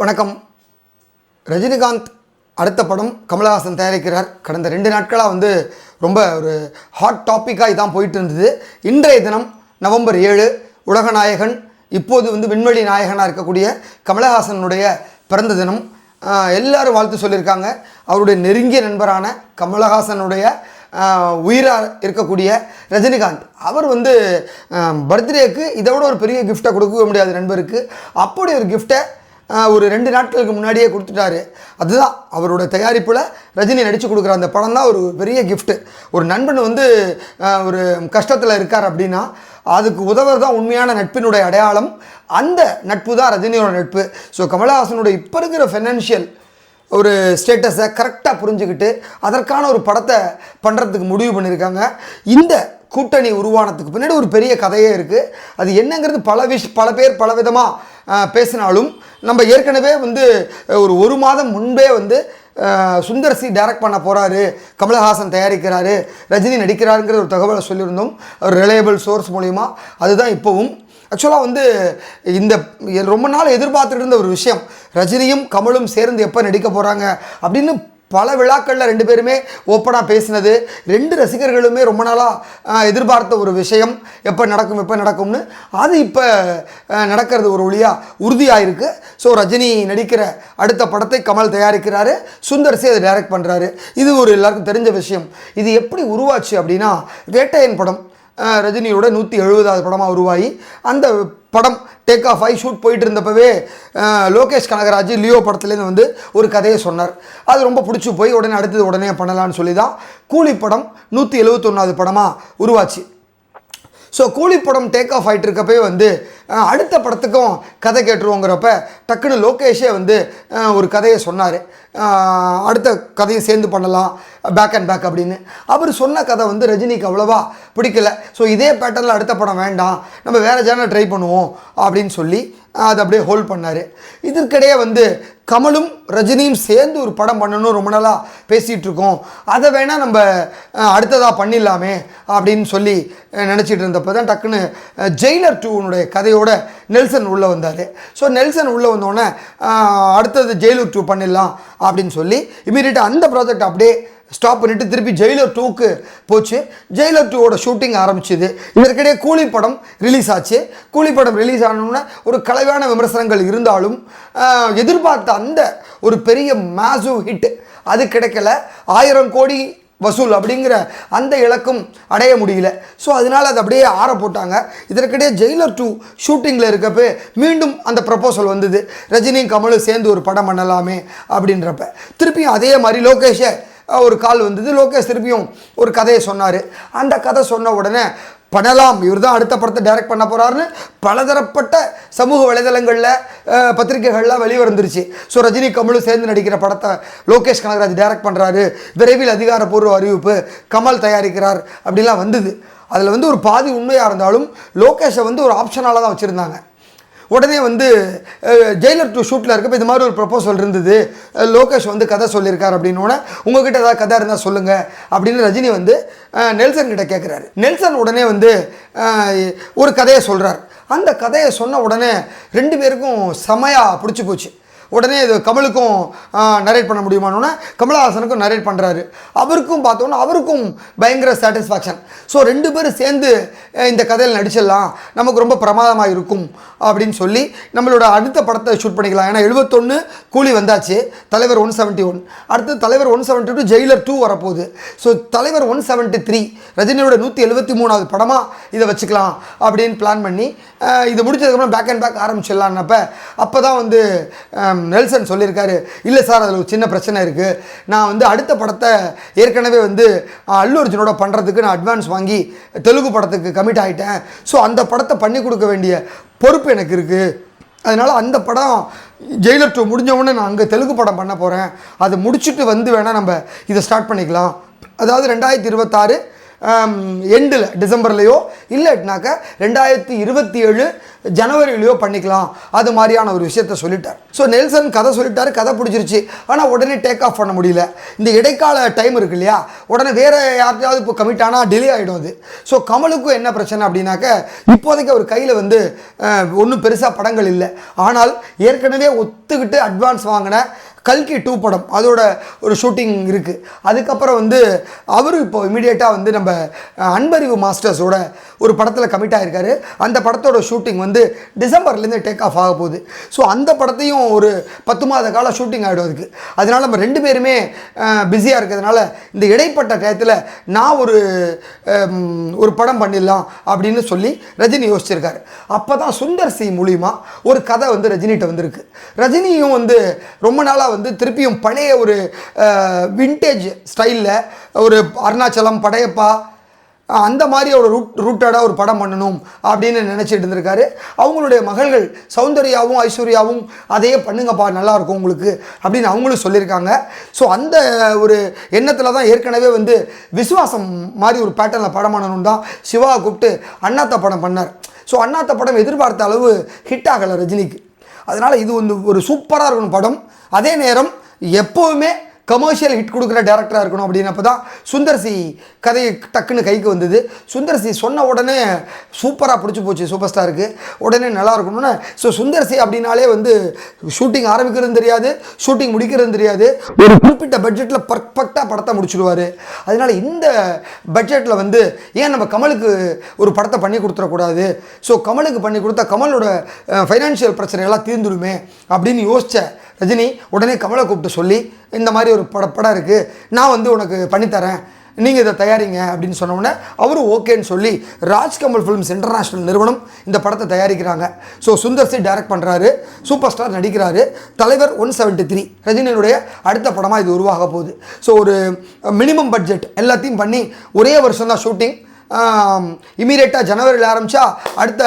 வணக்கம். ரஜினிகாந்த் அடுத்த படம் கமலஹாசன் தயாரிக்கிறார். கடந்த ரெண்டு நாட்களாக வந்து ரொம்ப ஒரு ஹாட் டாப்பிக்காக இதான் போயிட்டு இருந்தது இன்றைய தினம் நவம்பர் ஏழு உலக நாயகன் இப்போது வந்து விண்வெளி நாயகனாக இருக்கக்கூடிய கமலஹாசனுடைய பிறந்த தினம். எல்லாரும் வாழ்த்து சொல்லியிருக்காங்க. அவருடைய நெருங்கிய நண்பரான கமலஹாசனுடைய உயிராக இருக்கக்கூடிய ரஜினிகாந்த். அவர் வந்து பர்த்டேக்கு இதை விட ஒரு பெரிய கிஃப்ட்டை கொடுக்க முடியாது நண்பருக்கு. அப்படி ஒரு கிஃப்ட்டை ஒரு ரெண்டு நாட்களுக்கு முன்னாடியே கொடுத்துட்டாரு. அதுதான் அவரோட தயாரிப்பில் ரஜினி நடித்து கொடுக்குற அந்த படம் தான் ஒரு பெரிய கிஃப்ட்டு ஒரு நண்பன் வந்து ஒரு கஷ்டத்தில் இருக்கார் அப்படின்னா அதுக்கு உதவுறது தான் உண்மையான நட்பினுடைய அடையாளம். அந்த நட்பு தான் ரஜினியோட நட்பு. ஸோ கமலஹாசனுடைய இப்போ இருக்கிற ஃபைனான்ஷியல் ஒரு ஸ்டேட்டஸை கரெக்டாக புரிஞ்சுக்கிட்டு அதற்கான ஒரு படத்தை பண்ணுறதுக்கு முடிவு பண்ணியிருக்காங்க. இந்த கூட்டணி உருவானதுக்கு பின்னாடி ஒரு பெரிய கதையே இருக்குது அது என்னங்கிறது பல விஷ் பல பேர் பல விதமாக பேசினாலும் நம்ம ஏற்கனவே வந்து ஒரு ஒரு மாதம் முன்பே வந்து அஹ், சுந்தர் சி டைரக்ட் பண்ண போகிறாரு கமலஹாசன் தயாரிக்கிறாரு. ரஜினி நடிக்கிறாருங்கிற ஒரு தகவலை சொல்லியிருந்தோம். ஒரு ரிலையபிள் சோர்ஸ் மூலிமா அதுதான் இப்போவும். ஆக்சுவலாக வந்து இந்த ரொம்ப நாள் எதிர்பார்த்துட்டு இருந்த ஒரு விஷயம். ரஜினியும் கமலும் சேர்ந்து எப்போ நடிக்க போகிறாங்க அப்படின்னு பல விழாக்களில் ரெண்டு பேருமே ஓப்பனாக பேசினது. ரெண்டு ரசிகர்களுமே ரொம்ப நாளாக எதிர்பார்த்த ஒரு விஷயம். எப்போ நடக்கும் எப்போ நடக்கும்னு. அது இப்போ நடக்கிறது ஒரு வழியாக உறுதியாகிருக்கு ஸோ ரஜினி நடிக்கிற அடுத்த படத்தை கமல் தயாரிக்கிறாரு. சுந்தர்சி அதை டைரக்ட் பண்ணுறாரு இது ஒரு எல்லாருக்கும் தெரிஞ்ச விஷயம். இது எப்படி உருவாச்சு அப்படின்னா வேட்டையன் படம். ரஜினியோட நூற்றி எழுபதாவது படமாக உருவாகி அந்த படம் டேக் ஆஃப் ஆகி ஷூட் போயிட்டு இருந்தப்பவே லோகேஷ் கனகராஜ் லியோ படத்துலேருந்து வந்து ஒரு கதையை சொன்னார். அது ரொம்ப பிடிச்சி போய் உடனே அடுத்தது உடனே பண்ணலான்னு சொல்லி தான் கூலி படம் நூற்றி எழுபத்தொன்னாவது படமாக உருவாச்சு. ஸோ கூலி படம் டேக் ஆஃப் ஆகிட்டு இருக்கப்பவே வந்து அடுத்த படத்துக்கும் கதை கேட்டுருவோங்கிறப்ப டக்குன்னு லோகேஷே வந்து ஒரு கதையை சொன்னார். அடுத்த கதையும் சேர்ந்து பண்ணலாம் பேக் அண்ட் பேக் அப்படின்னு. அவர் சொன்ன கதை வந்து ரஜினிக்கு அவ்வளோவா பிடிக்கல. ஸோ இதே பேட்டர்னில் அடுத்த படம் வேண்டாம் நம்ம வேறு ஜேனல் ட்ரை பண்ணுவோம் அப்படின்னு சொல்லி அதை அப்படியே ஹோல்ட் பண்ணார். இதற்கிடையே வந்து கமலும் ரஜினியும் சேர்ந்து ஒரு படம் பண்ணணும் ரொம்ப நாளாக பேசிகிட்டு இருக்கோம். அதை வேணால் நம்ம அடுத்ததாக பண்ணிடலாமே அப்படின்னு சொல்லி நினச்சிட்டு இருந்தப்போ தான் டக்குன்னு ஜெயிலர் டூனுடைய கதையோட நெல்சன் உள்ளே வந்தார். ஸோ நெல்சன் உள்ளே வந்தோடனே அடுத்தது ஜெயிலூர் டூ பண்ணிடலாம் அப்படின்னு சொல்லி இமீடியட்டாக அந்த ப்ராஜெக்ட் அப்படியே ஸ்டாப் பண்ணிட்டு திருப்பி ஜெயிலர் டூக்கு போச்சு. ஜெயிலர் டூவோட ஷூட்டிங் ஆரம்பிச்சுது. இதற்கிடையே கூலி படம் ரிலீஸ் ஆச்சு. கூலி படம் ரிலீஸ் ஆனோன்னே ஒரு கலவையான விமர்சனங்கள் இருந்தாலும் எதிர்பார்த்த அந்த ஒரு பெரிய மேசு ஹிட் அது கிடைக்கல. ஆயிரம் கோடி வசூல் அப்படிங்கிற அந்த இலக்கும் அடைய முடியல. ஸோ அதனால் அதை அப்படியே ஆற போட்டாங்க. இதற்கிடையே ஜெயிலர் டூ ஷூட்டிங்கில் இருக்கப்போ மீண்டும் அந்த ப்ரப்போசல் வந்தது. ரஜினியும் கமலும் சேர்ந்து ஒரு படம் பண்ணலாமே அப்படின்றப்ப. திருப்பியும் அதே மாதிரி லோகேஷை ஒரு கால் வந்தது. லோகேஷ் திருப்பியும் ஒரு கதையை சொன்னார். அந்த கதை சொன்ன உடனே பண்ணலாம். இவர் தான் அடுத்த படத்தை டைரக்ட் பண்ண போகிறாருன்னு பலதரப்பட்ட சமூக வலைதளங்களில் பத்திரிகைகள்லாம் வெளிவந்துருச்சு ஸோ ரஜினி கமலும் சேர்ந்து நடிக்கிற படத்தை லோகேஷ் கனகராஜ் டைரக்ட் பண்ணுறாரு விரைவில் அதிகாரப்பூர்வ அறிவிப்பு கமல் தயாரிக்கிறார் அப்படிலாம் வந்தது. அதில் வந்து ஒரு பாதி உண்மையாக இருந்தாலும் லோகேஷை வந்து ஒரு ஆப்ஷனால தான் வச்சுருந்தாங்க. உடனே வந்து ஜெயிலர் டூ ஷூட்டில் இருக்கப்போ இது மாதிரி ஒரு ப்ரப்போசல் இருந்தது. லோகேஷ் வந்து கதை சொல்லியிருக்கார் அப்படின்னோடனே உங்ககிட்ட ஏதாவது கதை இருந்தால் சொல்லுங்கள் அப்படின்னு ரஜினி வந்து நெல்சன் கிட்ட கேட்குறாரு நெல்சன் உடனே வந்து ஒரு கதையை சொல்கிறார் அந்த கதையை சொன்ன உடனே ரெண்டு பேருக்கும் செமையாக பிடிச்சி போச்சு. உடனே இது கமலுக்கும் நரேட் பண்ண முடியுமானோன்னா கமலஹாசனுக்கும் நரேட் பண்ணுறாரு அவருக்கும் பார்த்தோன்னா அவருக்கும் பயங்கர சாட்டிஸ்ஃபேக்ஷன் ஸோ ரெண்டு பேரும் சேர்ந்து இந்த கதையில் நடிச்சிடலாம். நமக்கு ரொம்ப பிரமாதமாக இருக்கும் அப்படின்னு சொல்லி நம்மளோட அடுத்த படத்தை ஷூட் பண்ணிக்கலாம். ஏன்னா எழுபத்தொன்று கூலி வந்தாச்சு. தலைவர் ஒன் செவன்ட்டி ஒன் அடுத்து தலைவர் one seventy two Jailer two வரப்போகுது. ஸோ தலைவர் ஒன் செவன்ட்டி த்ரீ ரஜினியோட நூற்றி எழுபத்தி மூணாவது படமாக இதை வச்சுக்கலாம் அப்படின்னு பிளான் பண்ணி இது முடிச்சதுக்கப்புறம் பேக் அண்ட் பேக் ஆரம்பிச்சிடலான்னப்ப அப்போ தான் வந்து நெல்சன் சொல்லியிருக்காரு இல்லை சார் அதில் ஒரு சின்ன பிரச்சனை இருக்குது நான் வந்து அடுத்த படத்தை ஏற்கனவே வந்து அல்லு அர்ஜுனோட பண்ணுறதுக்கு நான் அட்வான்ஸ் வாங்கி தெலுங்கு படத்துக்கு கமிட் ஆகிட்டேன் ஸோ அந்த படத்தை பண்ணி கொடுக்க வேண்டிய பொறுப்பு எனக்கு இருக்குது அதனால் அந்த படம் ஜெயிலர் டூ முடிஞ்சவுடனே நான் அங்கே தெலுங்கு படம் பண்ண போகிறேன் அதை முடிச்சுட்டு வந்து வேணால் நம்ம இதை ஸ்டார்ட் பண்ணிக்கலாம். அதாவது ரெண்டாயிரத்தி இருபத்தாறு எண்டில் டிசம்பர்லேயோ இல்லைனாக்க ரெண்டாயிரத்தி இருபத்தி ஏழு ஜனவரியிலையோ பண்ணிக்கலாம். அது மாதிரியான ஒரு விஷயத்த சொல்லிட்டார். ஸோ நெல்சன் கதை சொல்லிட்டாரு கதை பிடிச்சிருச்சு. ஆனால் உடனே டேக் ஆஃப் பண்ண முடியல. இந்த இடைக்கால டைம் இருக்கு இல்லையா? உடனே வேறு யாருக்காவது இப்போ கமிட் ஆனால் டிலே ஆகிடும் அது. ஸோ கமலுக்கும் என்ன பிரச்சனை அப்படின்னாக்க இப்போதைக்கு அவர் கையில் வந்து ஒன்றும் பெருசாக படங்கள் இல்லை. ஆனால் ஏற்கனவே ஒத்துக்கிட்டு அட்வான்ஸ் வாங்கின கல்கி டூ படம் அதோட ஒரு ஷூட்டிங் இருக்குது அதுக்கப்புறம் வந்து அவர் இப்போ இமீடியட்டாக வந்து நம்ம அன்பறிவு மாஸ்டர்ஸோட ஒரு படத்தில் கமிட் ஆகிருக்காரு அந்த படத்தோட ஷூட்டிங் வந்து டிசம்பர்லேருந்து டேக் ஆஃப் ஆக போகுது. ஸோ அந்த படத்தையும் ஒரு பத்து மாத கால ஷூட்டிங் ஆகிடும் அதுக்கு. அதனால் நம்ம ரெண்டு பேருமே பிஸியாக இருக்கிறதுனால இந்த இடைப்பட்ட டயத்தில் நான் ஒரு ஒரு படம் பண்ணிடலாம் அப்படின்னு சொல்லி ரஜினி யோசிச்சிருக்காரு. அப்போ தான் சுந்தர் சி மூலிமா ஒரு கதை வந்து ரஜினிகிட்ட வந்திருக்கு. ரஜினியும் வந்து ரொம்ப நாளாக வந்து திருப்பியும் பழைய ஒரு விண்டேஜ் ஸ்டைலில் ஒரு அருணாச்சலம் படையப்பா அந்த மாதிரி ஒரு ரூட் ரூட்டடாக ஒரு படம் பண்ணணும் அப்படின்னு நினச்சிட்டு இருந்திருக்காரு. அவங்களுடைய மகள்கள் சௌந்தர்யாவும் ஐஸ்வர்யாவும் அதையே பண்ணுங்கப்பா நல்லாயிருக்கும் உங்களுக்கு அப்படின்னு அவங்களும் சொல்லியிருக்காங்க. ஸோ அந்த ஒரு எண்ணத்தில் தான் ஏற்கனவே வந்து விசுவாசம் மாதிரி ஒரு பேட்டர்னில் படம் பண்ணணும் தான் சிவாவை கூப்பிட்டு அண்ணாத்த படம் பண்ணார். ஸோ அண்ணாத்த படம் எதிர்பார்த்த அளவு ஹிட் ஆகலை ரஜினிக்கு. அதனால் இது வந்து ஒரு சூப்பராக இருக்கணும் படம். அதே நேரம் எப்போவுமே கமர்ஷியல் ஹிட் கொடுக்குற டேரக்டராக இருக்கணும் அப்படின்னப்ப தான் சுந்தர்சி கதை டக்குன்னு கைக்கு வந்தது. சுந்தர்சி சொன்ன உடனே சூப்பராக பிடிச்சி போச்சு சூப்பர் ஸ்டாருக்கு உடனே நல்லா இருக்கணும்னு. ஸோ சுந்தர்சி அப்படின்னாலே வந்து ஷூட்டிங் ஆரம்பிக்கிறதும் தெரியாது ஷூட்டிங் முடிக்கிறதும் தெரியாது. ஒரு குறிப்பிட்ட பட்ஜெட்டில் பர்ஃபெக்டாக படத்தை முடிச்சுடுவார். அதனால் இந்த பட்ஜெட்டில் வந்து ஏன் நம்ம கமலுக்கு ஒரு படத்தை பண்ணி கொடுத்துடக்கூடாது? ஸோ கமலுக்கு பண்ணி கொடுத்தா கமலோட ஃபைனான்ஷியல் பிரச்சனைகள்லாம் தீர்ந்துடுமே அப்படின்னு யோசித்த ரஜினி உடனே கமலை கூப்பிட்டு சொல்லி இந்த மாதிரி ஒரு பட படம் இருக்குது நான் வந்து உனக்கு பண்ணித்தரேன் நீங்கள் இதை தயாரிங்க அப்படின்னு சொன்ன உடனே அவரும் ஓகேன்னு சொல்லி ராஜ்கமல் ஃபிலிம்ஸ் இன்டர்நேஷ்னல் நிறுவனம் இந்த படத்தை தயாரிக்கிறாங்க. ஸோ சுந்தர் சி டைரக்ட் பண்ணுறாரு சூப்பர் ஸ்டார் நடிக்கிறாரு. தலைவர் ஒன் செவன்ட்டி த்ரீ ரஜினியனுடைய அடுத்த படமாக இது உருவாக போகுது. ஸோ ஒரு மினிமம் பட்ஜெட் எல்லாத்தையும் பண்ணி ஒரே வருஷம் தான் ஷூட்டிங் இமீடியட்டாக ஜனவரியில் ஆரம்பித்தா அடுத்த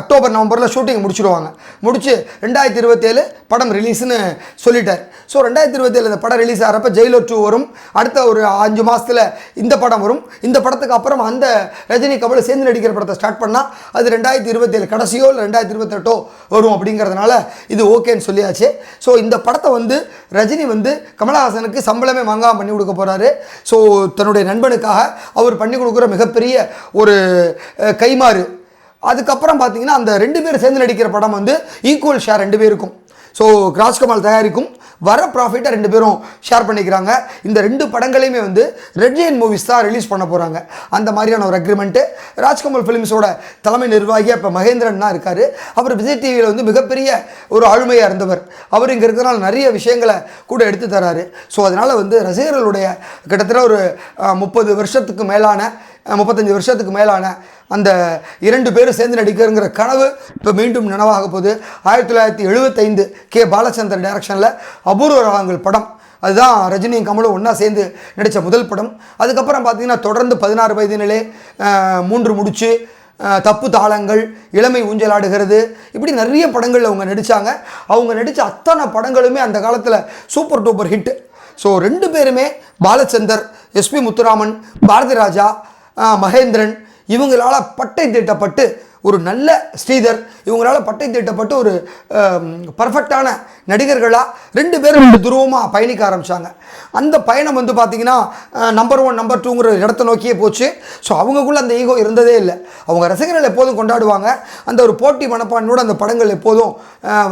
அக்டோபர் நவம்பரில் ஷூட்டிங் முடிச்சிடுவாங்க முடித்து ரெண்டாயிரத்தி இருபத்தேழு படம் ரிலீஸ்னு சொல்லிட்டார். ஸோ ரெண்டாயிரத்தி இருபத்தேழு இந்த படம் ரிலீஸ் ஆகிறப்ப ஜெயிலர் டூ வரும். அடுத்த ஒரு அஞ்சு மாதத்தில் இந்த படம் வரும். இந்த படத்துக்கு அப்புறம் அந்த ரஜினி கபலை சேர்ந்து நடிக்கிற படத்தை ஸ்டார்ட் பண்ணால் அது ரெண்டாயிரத்தி இருபத்தேழு கடைசியோ இல்லை ரெண்டாயிரத்தி இருபத்தெட்டோ வரும் அப்படிங்கிறதுனால இது ஓகேன்னு சொல்லியாச்சு. ஸோ இந்த படத்தை வந்து ரஜினி வந்து கமலஹாசனுக்கு சம்பளமே வாங்காமல் பண்ணி கொடுக்க போகிறாரு ஸோ தன்னுடைய நண்பனுக்காக அவர் பண்ணி கொடுக்குற மிகப்பெரிய ஒரு கைமாறு. அதுக்கப்புறம் பார்த்தீங்கன்னா அந்த ரெண்டு பேர் சேர்ந்து நடிக்கிற படம் வந்து ஈக்குவல் ஷேர் ரெண்டு பேருக்கும். ஸோ கிராஸ்கமால் தயாரிக்கும். வர ப்ராஃபிட்டை ரெண்டு பேரும் ஷேர் பண்ணிக்கிறாங்க. இந்த ரெண்டு படங்களையுமே வந்து ரெட் ஜெயின் மூவிஸ் தான் ரிலீஸ் பண்ண போகிறாங்க அந்த மாதிரியான ஒரு அக்ரிமெண்ட்டு ராஜ்கமல் ஃபிலிம்ஸோட தலைமை நிர்வாகியாக இப்போ மகேந்திரன் தான் இருக்கார். அவர் விஜய் டிவியில் வந்து மிகப்பெரிய ஒரு ஆளுமையாக இருந்தவர். அவர் இங்கே இருக்கிறனால நிறைய விஷயங்களை கூட எடுத்து தராரு. ஸோ அதனால் வந்து ரசிகர்களுடைய கிட்டத்தட்ட ஒரு முப்பது வருஷத்துக்கு மேலான முப்பத்தஞ்சு வருஷத்துக்கு மேலான அந்த இரண்டு பேரும் சேர்ந்து நடிக்கிறங்கிற கனவு இப்போ மீண்டும் நினைவாக போகுது. ஆயிரத்தி தொள்ளாயிரத்தி எழுபத்தைந்து கே. பாலச்சந்தர் டைரக்ஷனில் அபூர்வ ராகங்கள் படம். அதுதான் ரஜினியும் கமலும் ஒன்றா சேர்ந்து நடித்த முதல் படம். அதுக்கப்புறம் பார்த்திங்கன்னா தொடர்ந்து பதினாறு வயதினிலே மூன்று முடிச்சு தப்பு தாளங்கள் இளமை ஊஞ்சலாடுகிறது இப்படி நிறைய படங்களில் அவங்க நடித்தாங்க அவங்க நடித்த அத்தனை படங்களுமே அந்த காலத்தில் சூப்பர் டூப்பர் ஹிட். ஸோ ரெண்டு பேருமே பாலச்சந்தர் எஸ்பி முத்துராமன் பாரதி ராஜா மகேந்திரன். இவங்களால் பட்டை தீட்டப்பட்டு ஒரு நல்ல ஸ்ரீதர் இவங்களால் பட்டை தீட்டப்பட்டு ஒரு பர்ஃபெக்டான நடிகர்களாக ரெண்டு பேரும் ரெண்டு துருவமாக பயணிக்க ஆரம்பித்தாங்க அந்த பயணம் வந்து பார்த்திங்கன்னா நம்பர் ஒன் நம்பர் டூங்கிற இடத்த நோக்கியே போச்சு. ஸோ அவங்கக்குள்ளே அந்த ஈகோ இருந்ததே இல்லை. அவங்க ரசிகர்கள் எப்போதும் கொண்டாடுவாங்க. அந்த ஒரு போட்டி மனப்பான்மையோட அந்த படங்கள் எப்போதும்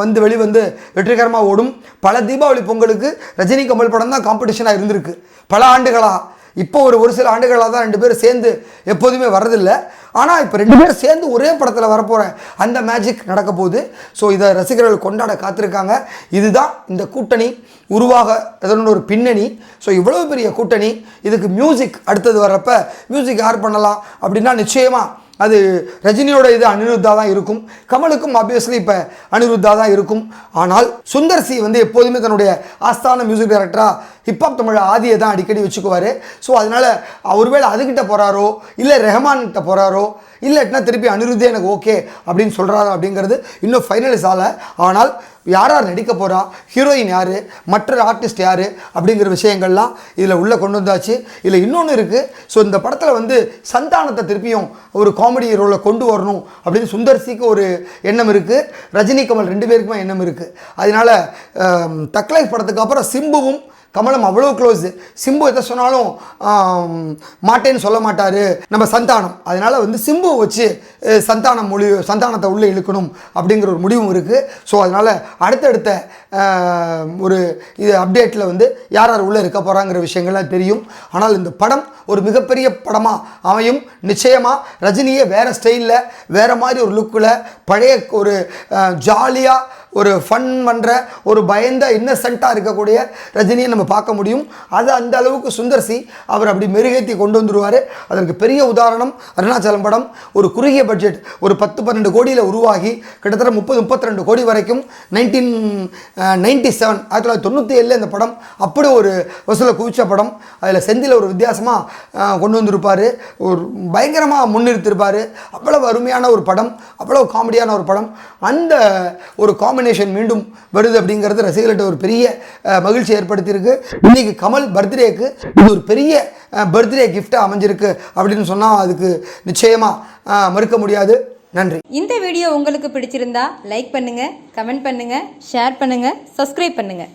வந்து வெளிவந்து வெற்றிகரமாக ஓடும். பல தீபாவளி பொங்கலுக்கு ரஜினி கமல் படம் தான் காம்படிஷனாக இருந்திருக்கு. பல ஆண்டுகளாக இப்போ ஒரு ஒரு சில ஆண்டுகளாக தான் ரெண்டு பேரும் சேர்ந்து எப்போதுமே வர்றதில்லை. ஆனால் இப்போ ரெண்டு பேரும் சேர்ந்து ஒரே படத்தில் வரப்போகிற அந்த மேஜிக் நடக்க போகுது. ஸோ இதை ரசிகர்கள் கொண்டாட காத்திருக்காங்க. இதுதான் இந்த கூட்டணி உருவாக இதனோட ஒரு பின்னணி. ஸோ இவ்வளோ பெரிய கூட்டணி. இதுக்கு மியூசிக் அடுத்தது வர்றப்ப மியூசிக் யார் பண்ணலாம் அப்படின்னா நிச்சயமாக அது ரஜினியோட இது அனிருத்தா தான் இருக்கும். கமலுக்கும் ஆப்வியஸ்லி இப்போ அனிருத்தா தான் இருக்கும். ஆனால் சுந்தர் சி வந்து எப்போதுமே தன்னுடைய ஆஸ்தான மியூசிக் டைரக்டராக ஹிப்ஹாப் தமிழ் ஆதியை தான் அடிக்கடி வச்சுக்குவார். ஸோ அதனால் ஒருவேளை அதுக்கிட்ட போகிறாரோ இல்லை ரெஹமான்கிட்ட போகிறாரோ இல்லாட்டினா திருப்பி அனிருத்தே எனக்கு ஓகே அப்படின்னு சொல்கிறாரா அப்படிங்கிறது இன்னும் ஃபைனலிஸ் ஆகலை. ஆனால் யார் யார் நடிக்க போகிறா ஹீரோயின் யார்? மற்ற ஆர்டிஸ்ட் யார்? அப்படிங்கிற விஷயங்கள்லாம் இதில் உள்ளே கொண்டு வந்தாச்சு. இதில் இன்னொன்று இருக்குது ஸோ இந்த படத்தில் வந்து சந்தானத்தை திருப்பியும் ஒரு காமெடி ரோலை கொண்டு வரணும் அப்படின்னு சுந்தர்சிக்கு ஒரு எண்ணம் இருக்குது ரஜினி கமல் ரெண்டு பேருக்குமே எண்ணம் இருக்குது அதனால் தக்லைஃப் படத்துக்கு அப்புறம் சிம்புவும் கமலம் அவ்வளோ க்ளோஸ் சிம்பு எதை சொன்னாலும் மாட்டேன்னு சொல்ல மாட்டார். நம்ம சந்தானம். அதனால் வந்து சிம்பு வச்சு சந்தானம் மொழி சந்தானத்தை உள்ளே இழுக்கணும் அப்படிங்கிற ஒரு முடிவும் இருக்குது ஸோ அதனால் அடுத்தடுத்த ஒரு இது அப்டேட்டில் வந்து யார் யார் உள்ளே இருக்க போகிறாங்கிற விஷயங்கள்லாம் தெரியும். ஆனால் இந்த படம் ஒரு மிகப்பெரிய படமாக அமையும். நிச்சயமாக ரஜினியை வேறு ஸ்டைலில் வேறு மாதிரி ஒரு லுக்கில் பழைய ஒரு ஜாலியாக ஒரு ஃபன் பண்ணுற ஒரு பயந்த இன்னசென்ட்டாக இருக்கக்கூடிய ரஜினியை நம்ம பார்க்க முடியும். அது அந்த அளவுக்கு சுந்தர்சி அவர் அப்படி மெருகேற்றி கொண்டு வந்துடுவார் அதற்கு பெரிய உதாரணம் அருணாச்சலம் படம். ஒரு குறுகிய பட்ஜெட் ஒரு பத்து பன்னெண்டு கோடியில் உருவாகி கிட்டத்தட்ட முப்பது முப்பத்தி ரெண்டு கோடி வரைக்கும் நைன்டீன் நைன்டி செவன் ஆயிரத்தி தொள்ளாயிரத்தி தொண்ணூற்றி ஏழில் இந்த படம் அப்படி ஒரு வசூலை குவிச்ச படம். அதில் செந்தில் ஒரு வித்தியாசமாக கொண்டு வந்திருப்பார். ஒரு பயங்கரமாக முன்னிறுத்திருப்பார். அவ்வளவு அருமையான ஒரு படம். அவ்வளவு காமெடியான ஒரு படம். அந்த ஒரு காம்பினேஷன் மீண்டும் வருது அப்படிங்கிறது ரசிகர்கள்ட்ட ஒரு பெரிய மகிழ்ச்சி ஏற்படுத்தியிருக்கு. இன்னைக்கு கமல் பர்த்டேக்கு இது ஒரு பெரிய பர்த்டே கிஃப்டாக அமைஞ்சிருக்கு அப்படின்னு சொன்னால் அதுக்கு நிச்சயமாக மறுக்க முடியாது. நன்றி. இந்த வீடியோ உங்களுக்கு பிடிச்சிருந்தா லைக் பண்ணுங்க கமெண்ட் பண்ணுங்க ஷேர் பண்ணுங்க சப்ஸ்கிரைப் பண்ணுங்க.